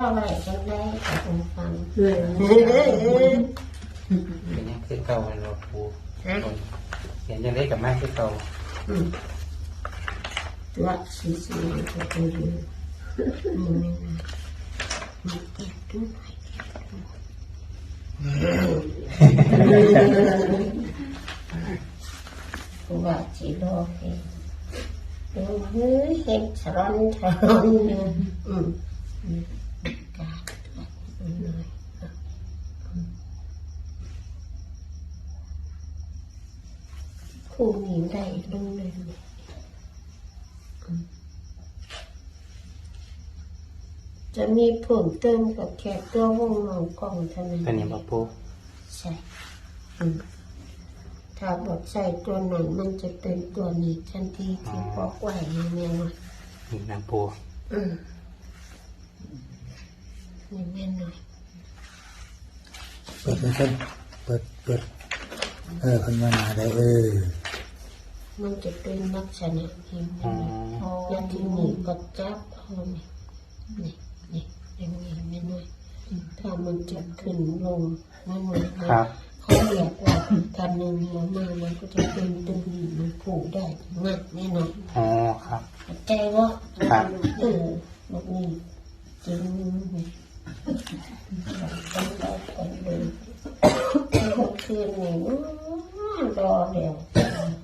เท่าไหร่จะได้ผมฟังเพื่อนเป็นยังคือเก่าเราปูฮะเห็นยังได้กับแม่คือเก่าอืมตัวสีสีตัวตัวอยู่นี่ไม่นะมันเก็บด้วยกูว่าจีโลกเองดูเฮ้ยเห็นสรอนสรอนเนี่ยอืมอืมกาดอืมหน่อยอืม คู่นี้ได้รู้เลยไหมจะมีเพิ่มเติมกับแค่ตัววงมองกล้องเท่านั้นตัวนี้บอกปูใช่อืมถ้าบดใส่ตัวไหนมันจะเป็นตัวนี้ทันทีที่บอกไว้ให้แม่หน่อยนี่นะปูอืมนี่แม่หน่อยเปิดเลยครับเปิดเปิดเออคนมาหนาได้เออ มันจะเป็นลักษณะนี้อ๋อแล้วที่นี่ก็จับเอานี่นี่นี่อย่างนี้แม่หน่อยถ้ามันจะขึ้นลงนั่นหมายความครับ เขาเรียกว่าการเงินหัวมามันก็จะเป็นตึงหินมันผูกได้ง่ายแน่นอนอ๋อครับเข้าใจว่าครับ เออแบบนี้จริงนี่ต้องได้กันเลยคนคืนนี่รอเดียวรอเนี้ยกับบอลดูเดืองกับกูเลยนะอืมมันบอกมันย่างมันหน่อยลอกไปหน่อยแต่ว่าฟังเลยเอออืมเชียงเนี่ยเชียงนั่งเนี่ยพอฟังอืมทำได้ได้นานหน่อยน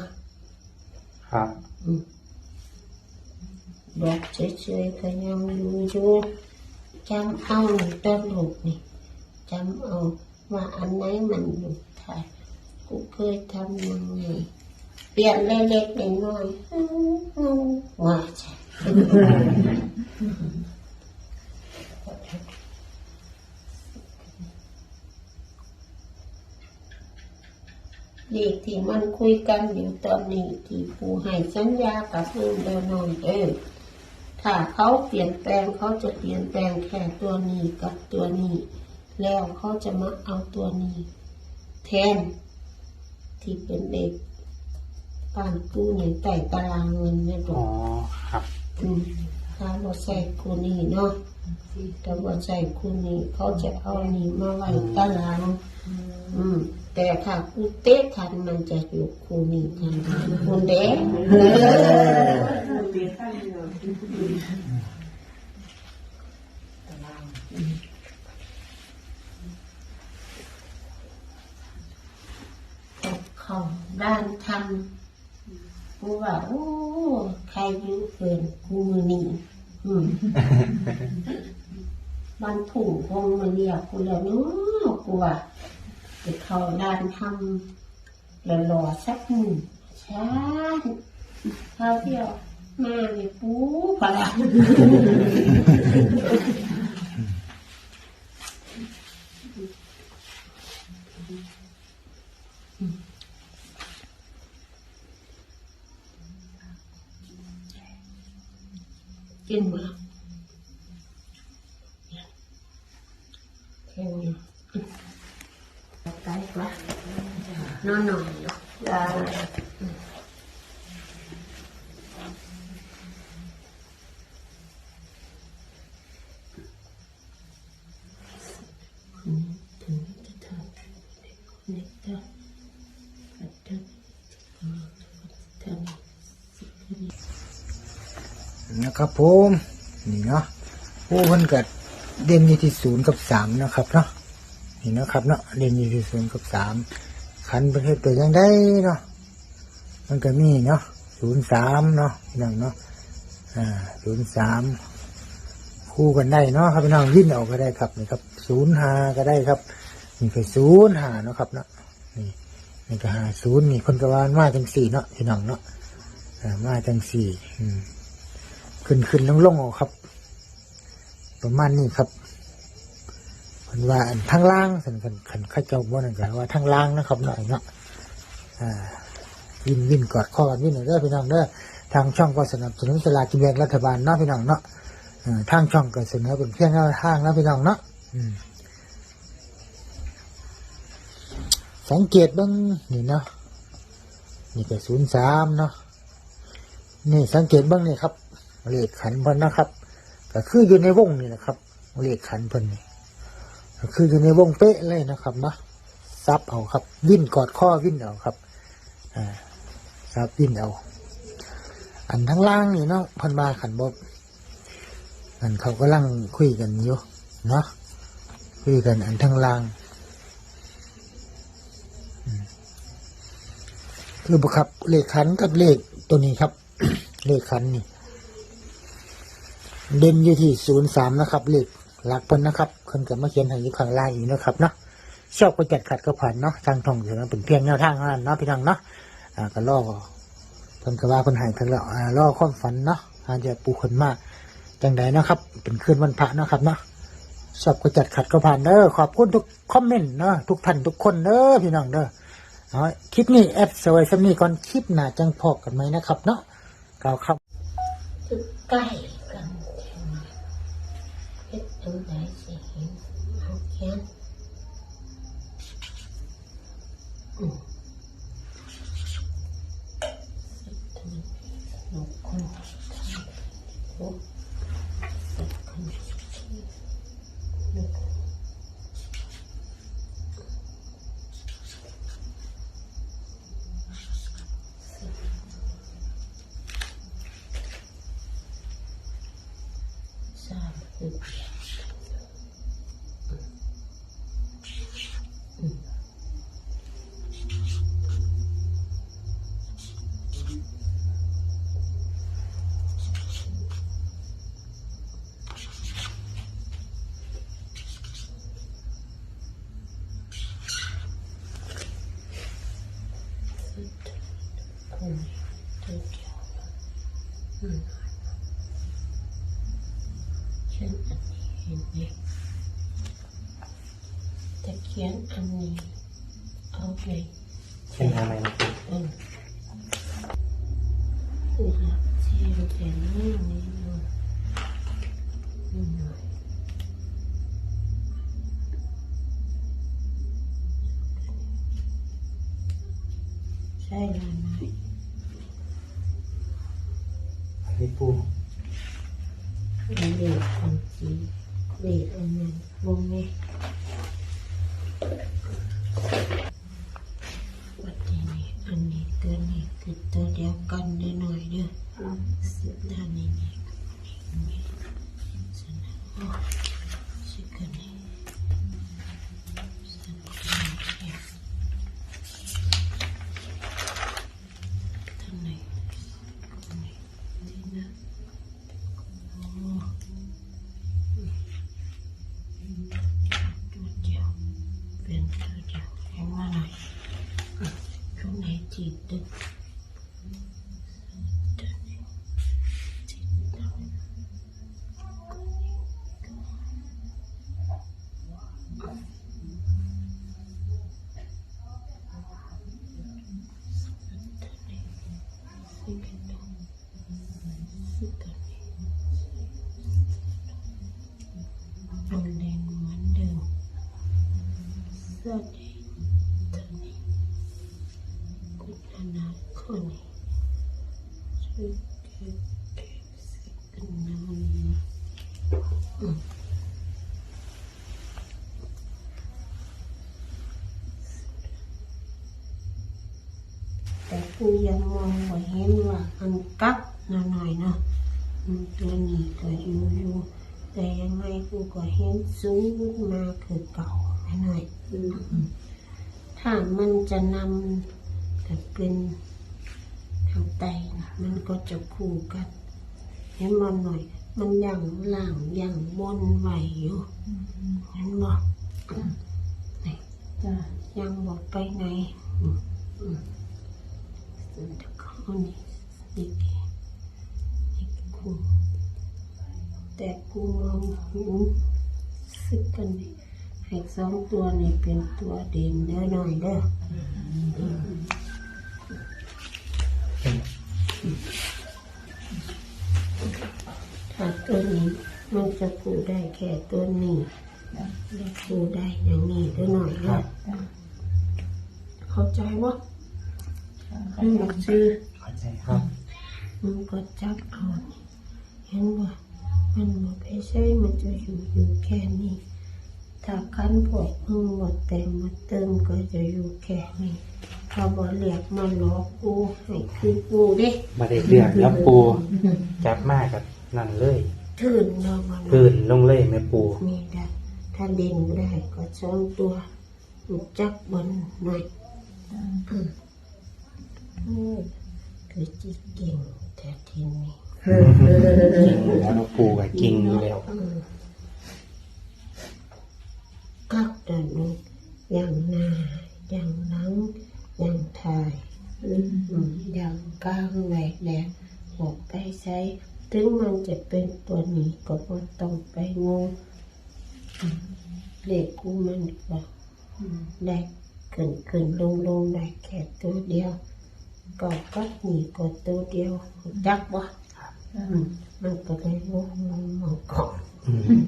ะครับอืมบอกเฉยๆก็ยังอยู่อยู่จำเอาต้นลูกนี่จำเอาว่าอันไหนมันหลุ ดถ่ายกูเคยทำยังไงเปลี่ยนเล็กๆน้อยๆอืมว่าใช่เด็กที่มันคุยกันอยู่ตอนนี้ที่ผู้ให้สัญญากับเพื่อนเดินนอนเออ ถ้าเขาเปลี่ยนแปลงเขาจะเปลี่ยนแปลงแค่ตัวนี้กับตัวนี้ แล้วเขาจะมาเอาตัวนี้ แทน ที่เป็นเด็กบ้านกู้ในใต้ตารางเงินเนี่ยบอ๋ออกครับ อืมถ้าบ่ใส่คูนี่เนาะ ถ้าบ่ใส่คูนี่เขาจะเอานี่มาไว้ตารางอืม แต่ถ้ากูเตะทันมันจะอยู่คูนี่ทันคุณเด็กกับเขาด้านทำกูว่าโอ้ใครอยุ่เกินกูมือนี่ อืมบ้านผูกคงมาเรียกกูแล้วเนาะกูว่าจะเข้าด้านทำแล้วรอสักหนึ่งช้าเขาเที่ยวมาเนี่ยปูปลา แค่นี้ไปวะนอนหน่อยเนาะยาถึงจะทำเน็ตได้ปัดเดินทำ นะครับผมนี่เนาะผู้เพิ่นกัดเด่นอยู่ที่ศูนย์กับสามนะครับเนาะนี่นะครับเนาะเด่นอยู่ที่ศูนย์กับสามขันประเทศตัวยังได้เนาะมันก็มีเนาะศูนย์สามเนาะพี่น้องเนาะอ่าศูนย์สามคู่กันได้เนาะครับพี่น้องยิ่นออกก็ได้ครับนี่ครับศูนย์หาก็ได้ครับนี่คือศูนย์หาเนาะครับเนาะนี่นี่ก็หาศูนย์นี่คนกระวานมาจังสี่เนาะพี่น้องเนาะมาจังสี่อืม ขึ้นขึ้นลงลงครับ ประมาณนี้ครับเพิ่นว่าทางล่างสันขันขันข้าเจ้าบ่นั่นก็ว่าทางล่างนะครับหน่อยเนาะอ่าวินวินกอดข้อกันวินหน่อยเด้อพี่น้องเด้อทางช่องก็สนับสนุนสลากกินแบ่งรัฐบาลเนาะพี่น้องเนาะทางช่องก็เสนอเป็นเพียงแนวทางนะพี่น้องเนาะสังเกตบ้างนี่เนาะนี่ก็ศูนย์สามเนาะนี่สังเกตบ้างนี่ครับ เลขขันเพิ่นนะครับก็คืออยู่ในวงนี่นะครับเลขขันเพิ่นนี่ก็คืออยู่ในวงเป๊ะเลยนะครับเนาะซับเอาครับ วิ่นกอดข้อวิ่นเอาครับอ่าซับวิ่นเอา อันทั้งล่างนี่เนาะพันมาขันบบอันเขากำลังคุยกันอยู่เนาะคุยกันอันทั้งล่างคือบครับเลขขันกับเลขตัวนี้ครับ เลขขันนี่ เด่นอยู่ที่ศูนย์สามนะครับเลขหลักเพิ่นนะครับเพิ่นกับมาเขียนให้อยู่ข้างล่างอีกนะครับเนาะชอบก็จัดขัดก็ผ่านเนาะทางท่องถือเป็นเพียงแนวทางเท่านั้นเนาะพี่น้องเนาะอ่าก็ล่อเพิ่นก็ว่าเพิ่นหายทั้งแล้วอ่าล่อความฝันเนาะอาจจะปูคนมากจังใดนะครับ เป็นคืนวันพระนะครับเนาะชอบก็จัดขัดก็ผ่านเด้อขอบคุณทุกคอมเมนต์เนาะทุกท่านทุกคนเด้อพี่น้องเด้อเอาคลิปนี้แอดสวยสำนีก่อนคลิปหน้าจังพอกันไหมนะครับ เนาะกล่าวครับใกล้ เฮ็ดจังไแต่เขียนอันนี้เอาไปเช่นทำไมนะปูเออคือ ใน แต่กูยังมองว่าเห็นว่ามันกักหน่อยๆเนาะอืมตัวนี้ก็อยู่อยู่แต่ยังไงกูก็เห็นสูงมาคือเก่าไม่หน่อยอืมถ้ามันจะนำแต่เป็นทางไตนะมันก็จะคู่กันเห็นมันหน่อย มันยังล่างยังบนไหวอยู่เห็นบ่นี่จ้ะยังบอกไปไหน and honey iki iki ku te ku mu สึกกันนี่ให้สองตัวนี่เป็นตัวเด่นเด้อหน่อยเด้อ้าตัวนี้มันจะกูได้แค่ตัวนี้แล้วกูได้อย่างนี้เด้อหน่อยเด้อเข้าใจวะ อืมซื้อเข้าใจครับมันก็จับเอานี่เห็นว่ามันหมดไปใช่มันจะอยู่อยู่แค่นี้ถ้าคันพวกมึงหมดแต่งหมดเติมก็จะอยู่แค่นี้ถ้าบ่เรียกมาหลอกกูให้คือกูดิมาได้เรื่องแล้วปูจับมากกับนั่นเลยทื่นเนาะมันพื้นลงเลยแม่ปูมีได้ถ้าเด่นได้ก็สองตัวรู้จักบนหน่อยอื มอืมคือจิตเก่งแต่ทีนี้เก่งอยู่แล้วปูกับเก่งอยู่แล้วกักแต่นี้อย่างหน้าอย่างหลังอย่างท้ายอย่างกลางแหวกแดดบอกไปใช้ถึงมันจะเป็นตัวนี้ก็บ่ต้องไปงงเลขกูมันก็ได้ขึ้นขึ้นลงลงได้แค่ตัวเดียว ก็กักนี่ก็ตัวเดียวจักบ่อืมมันก็เลยงงงงงก่อนอืม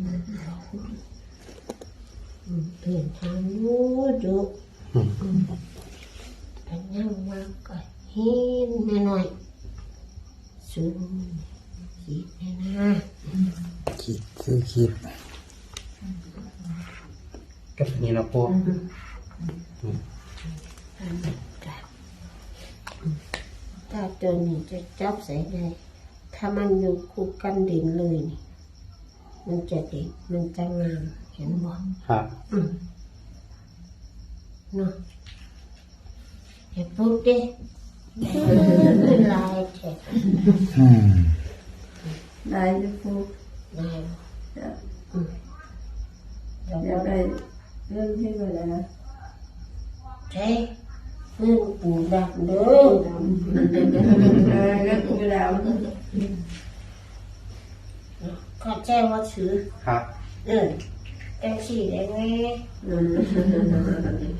อืมเปลี่ยนทางนู้ดูอืมอันยังมากก็เห็นแม่หน่อยสูงขีดแม่นะขีดซื้อขีดก็นี่เนาะปูอันนี้ก็ ถ้าตัวนี้จะจับใส่ได้ถ้ามันอยู่คู่กันดิ่งเลยนี่มันจะดิ่งมันจะงามเห็นบ่ครับอืมเนาะอย่าพูดดิเป็นลายแฉะอืมได้จะพูดลายจะอืมเดี๋ยวอยากได้เรื่องที่ว่าอะไรนะใช่ เรื่องปูดักเด้อเออเรื่องกูดาวเข้าใจว่าซื้อครับเออจังสี่ได้ไหม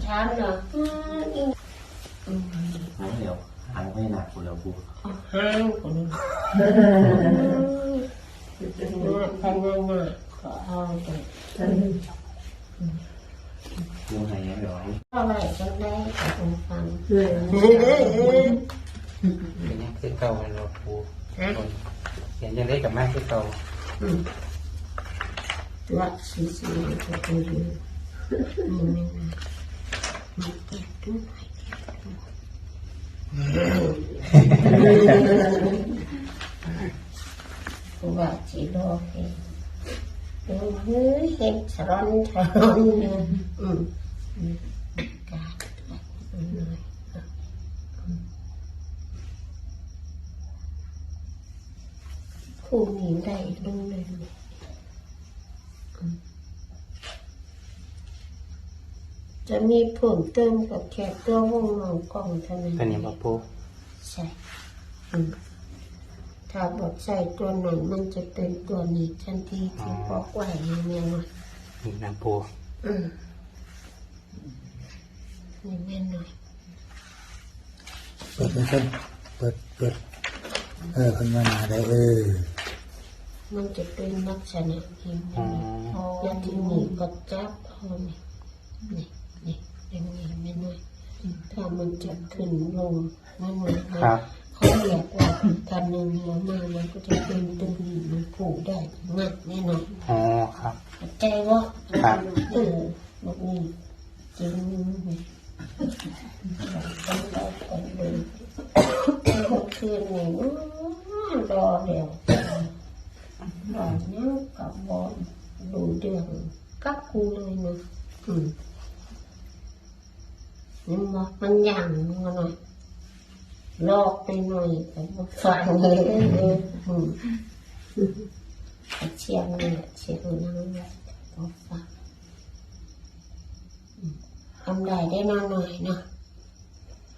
ช้ามเนาะอืมอีกไม่เร็วหางไม่หนักกูเร็วกูเอาห้างคนนี้พนันน่ะก็เอาไปกูหายยังเดี๋ยวไอ้เอาไว้จังได้ก็ต้องฟังเรื่อยเอเออเออเป็ นยังคือเก่าเนาะปูฮะเห็นยังได้กับมากคือเก่าอืมตัวสีสีก็ตัวเดียวนี่ไม่นะมัน เก็บตัวหน่อยกูว่าจีโลกเองเออเฮ้ยเห็ดสรอนสรอนอืมอืมกาดอืมหน่อยอะอืมคู่นี้ได้ลงเลยจะมีเพิ่มเติมกับแค่ตัววงเงกล่องเท่านั้นเป็นยังบ่ปูใช่ ถ้าบอกใส่ตัวไหนมันจะเป็นตัวนี้ทันทีที่บอกไว้อย่างเงี้ยหน่อยนี่นะปูอืมนี่แม่หน่อยเปิดเป็นต้นเปิดเปิดเออคนมาหนาได้เออมันจะเป็นลักษณะนี้อ๋อแล้วที่นี่ก็จับเอานี่นี่นี่อย่างนี้แม่หน่อยถ้ามันจะขึ้นลงนั่นหมายความครับ เขาเรียกว่าถ้าหนึ่งหัวมามันก็จะเป็นตัวนี้มันผูกได้งัดแน่นอนอ๋อครับใจว่าครับเออแบบนี้จริงนี่ต้องรอก่อนเลยเมื่อคืนนี่รอเดี๋ยวรอเนี้ยกับบอลดูเดืองกับกูเลยนะอืมนี่บอกมันยังมันหน่อยลอกไปหน่อยแต่ว่าฟังเลยอืมเชียงเนี่ยเชียงนั่งเนี่ยก็ฟังอืมทำได้ได้นอนหน่อย เนาะ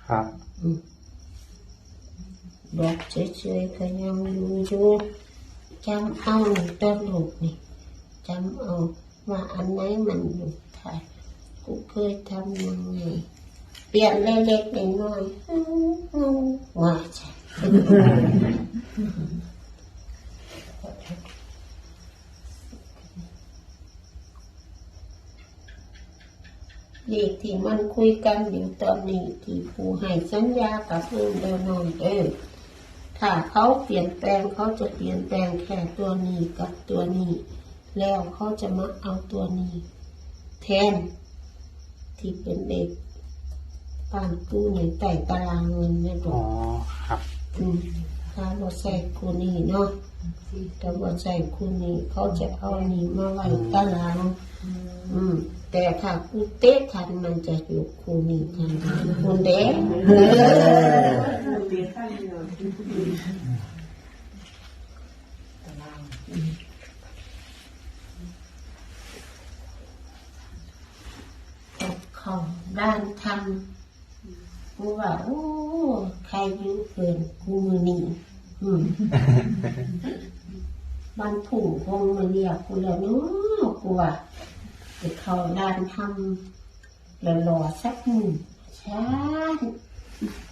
ครับอืมบอกเฉยๆก็ยังอยู่อยู่จำเอาต้นลูกนี่จำเอาว่าอันไหนมันอยู่ถ่ายกู เปลี่ยนเล็กๆน้อยๆว่าจ้ะเด็กที่มันคุยกันอยู่ตอนนี้ที่ผู้ให้สัญญากับเพื่นเดินนอนเออถ้าเขาเปลี่ยนแปลงเขาจะเปลี่ยนแปลงแค่ตัวนี้กับตัวนี้ แล้วเขาจะมาเอาตัวนี้ แทนที่เป็นเด็ก ปานกู้ในใต้ตารางเงินไม่บอ๋อ อกครับอืมถ้าเราใส่คูนี้เนาะแต่ว่าใส่คูนี้เขาจะเอานี้มาไว้ตาราง อืม แต่ถ้าคูเต๊ะทันมันจะอยู่คูนี้ทันคูเด็กเปลี่ยนข้างเดียวกับเขาด้านทำ กูว่าโอ้ใครอยุ่เกินกูมือนี่อืมบ้านผู้คงมาเรียกกูแล้วเนาะกูว่าไปเข้าด้านทำแล้วรอสักหนึ่งช้า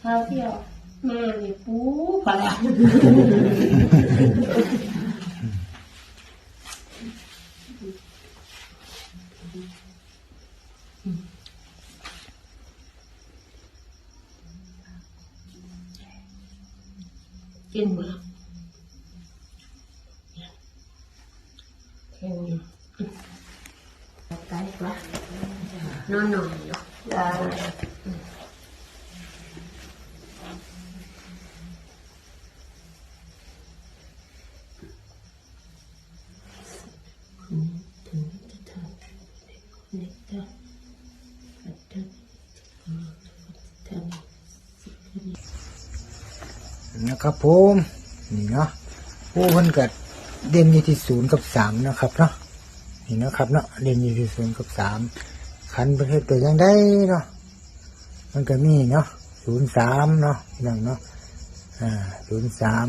เขาเที่ยวมาเลยปูพอละ กินมาแค่นี้ไปวะนอนหน่อยเนาะ ได้ ถึงจะทำเด็กได้ปัจจุบันทำ นะ ครับผมนี่เนาะผู้เพิ่นก็เด่นอยู่ที่ศูนย์กับสามนะครับเนาะนี่นะครับเนาะเด่นอยู่ที่ศูนย์กับสามขันประเภทตัวยังได้เนาะมันก็มีเนาะศูนย์สามเนาะพี่น้องเนาะอ่าศูนย์สาม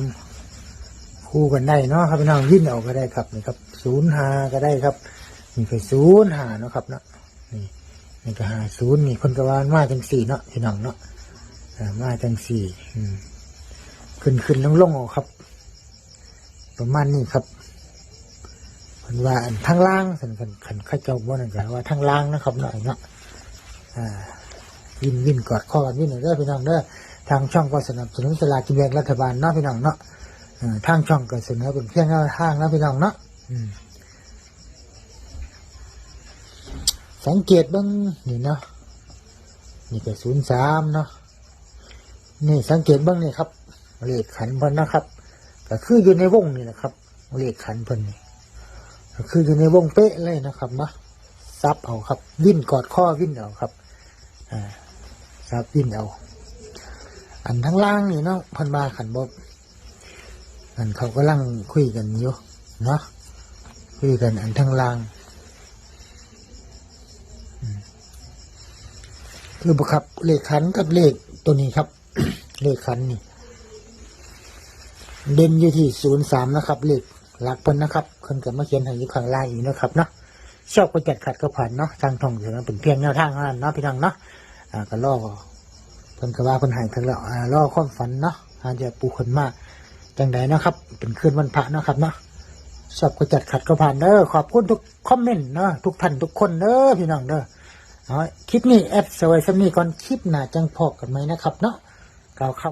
คู่กันได้เนาะครับพี่น้องวิ่นออกก็ได้ครับนี่ครับศูนย์หาก็ได้ครับนี่คือศูนย์หาเนาะครับเนาะนี่นี่ก็หาศูนย์นี่คนกวานมาจังสี่เนาะพี่น้องเนาะอ่ามาจังสี่อืม ขึ้นขึ้นลงลงครับ ประมาณนี้ครับเพิ่นว่าอันทางล่างสันขันขันข้าเจ้าบ่นั่นก็ว่าทางล่างนะครับหน่อยเนาะอ่าวินวินกอดข้อกันวินหน่อยเด้อพี่น้องเด้อทางช่องก็สนับสนุนสลากกินแบ่งรัฐบาลเนาะพี่น้องเนาะทางช่องก็เสนอเป็นเพียงแนวทางนะพี่น้องเนาะสังเกตบ้างนี่เนาะนี่ก็ศูนย์สามเนาะนี่สังเกตบ้างนี่ครับ เลขขันเพิ่นนะครับก็คืออยู่ในวงนี่นะครับเลขขันเพิ่นนี่ก็คืออยู่ในวงเป๊ะเลยนะครับนะซับเอาครับ วิ่นกอดข้อวิ่นเอาครับอ่าซับวิ่นเอา อันทั้งล่างนี่เนาะพันมาขันบบอันเขาก็ลังคุยกันอยู่เนาะคุยกันอันทั้งล่างคือบุครับเลขขันกับเลขตัวนี้ครับ เลขขันนี่ เด่นอยู่ที่ศูนย์สามนะครับเลขหลักเพิ่นนะครับคนกับมาเขียนให้อยู่ข้างล่างอีกนะครับเนาะชอบก็จัดขัดก็ผ่านเนาะทางท่องเถือเป็นเพียงแนวทางเท่านั้นเนาะพี่น้องเนาะอ่าก็ล่อเพิ่นก็ว่าเพิ่นห้ทั้งแล้วอ่าล่อความฝันเนาะอาจจะปูคนมาจังใดนะครับ เป็นคืนวันพระนะครับเนาะชอบก็จัดขัดก็ผ่านเด้อขอบคุณทุกคอมเมนต์เนาะทุกท่านทุกคนเด้อพี่น้องเด้อเอาคลิปนี้แอดสวยสำนีก่อนคลิปหน้าจังพอกันไหมนะครับเนาะกล่าวคำ